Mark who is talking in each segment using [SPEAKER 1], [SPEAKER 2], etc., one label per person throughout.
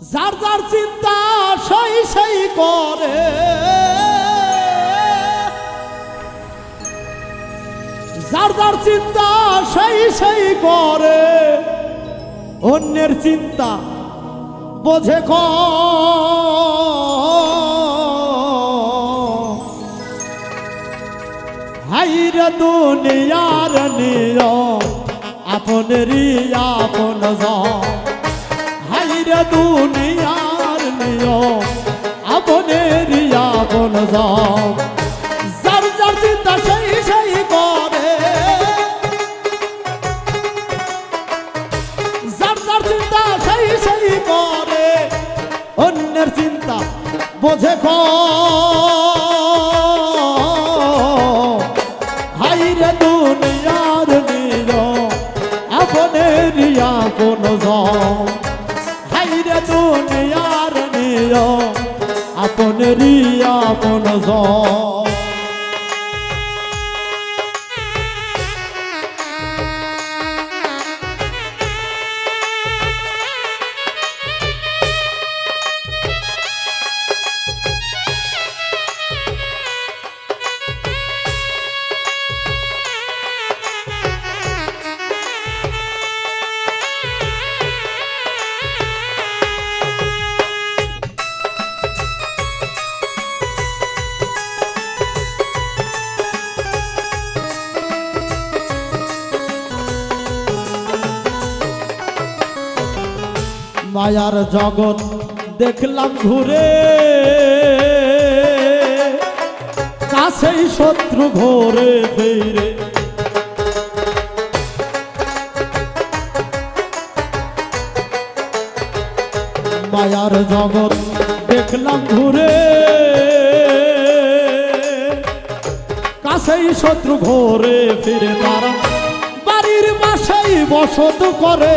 [SPEAKER 1] যার যার চিন্তা সেই সেই করে। যার যার চিন্তা সেই সেই করে। অন্যের চিন্তা বোঝে ক। দুনিয়ার নিয়ম আপনেরই আপন জন। হাইরে দুনিয়ার নিয়ম আপনেরই আপন জন যার যার চিন্তা সেই সেই করে। যার যার চিন্তা সেই সেই করে, অন্যের চিন্তা বোঝে ক হাইরে দুনিয়ার নিয়ম আপনের আপন হাইরে দুনিয়ার নিয়ম আপনের আপন জন মায়ার জগৎ দেখলাম ঘুরে। কাছেই শত্রু ঘোরে ফিরে। মায়ার জগৎ দেখলাম ঘুরে। কাছেই শত্রু ঘোরে ফিরে তারা। বাড়ির পাশেই বসত করে।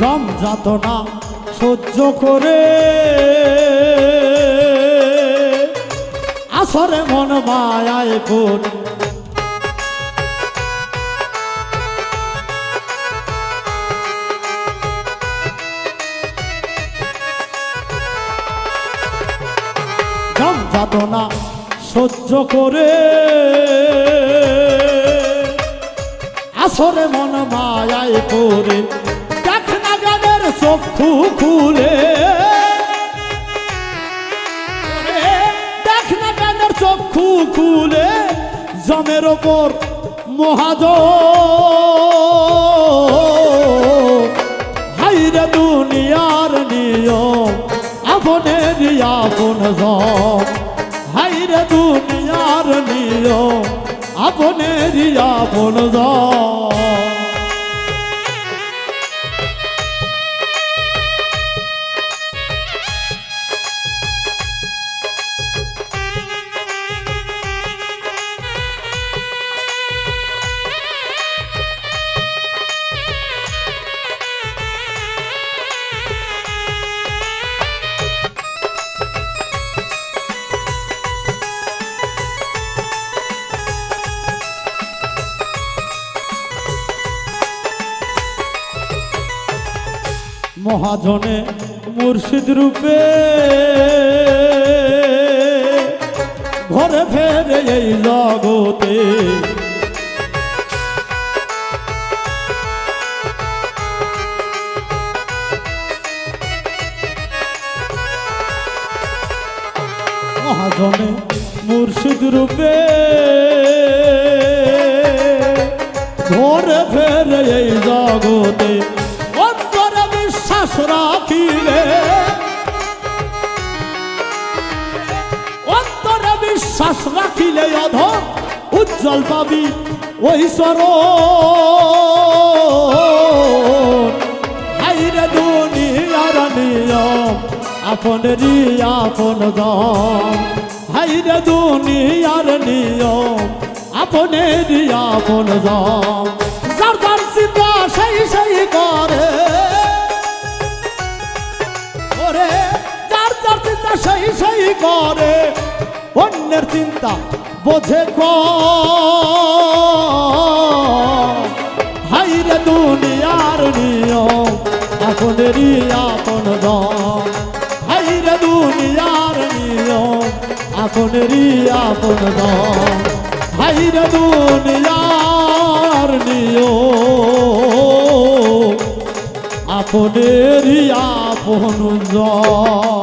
[SPEAKER 1] জম যাতনা সহ্য করে। আসরে মন মায়ায় কোন জম যাতনা সহ্য করে। আসরে মন মায়ায় পড়ে চক্ষু খুলে। দেখ না গানের চক্ষু খুলে, জমের ওপর মহাজ হাইরে দুনিয়ার নিয়ম, আপনের আপন জম। হাইরে দুনিয়ার নিয়ম, আপনের আপন জম। মহাজনে মুর্শিদ রূপে ঘরে ফেরে এই জগতে। মহাজনে মুর্শিদ রূপে বিশ্বাস রাখিলে অধর উজ্জ্বল পাবি ওই সর আপনেরই আপন দম হাইরে দুনিয়ার নিয়ম আপনেরই আপন দম যার যার সেই সেই করে। ওরে, যার যার চিন্তা সেই সেই করে। অন্যের চিন্তা বোঝে হাইরে দুনিয়ার নিয়ম আপনেরই আপন দম। হাইরে দুনিয়ার নিয়ম আপনেরই আপন দম। হাইরে দুনিয়ার নিয়ম আপনেরই আপন জন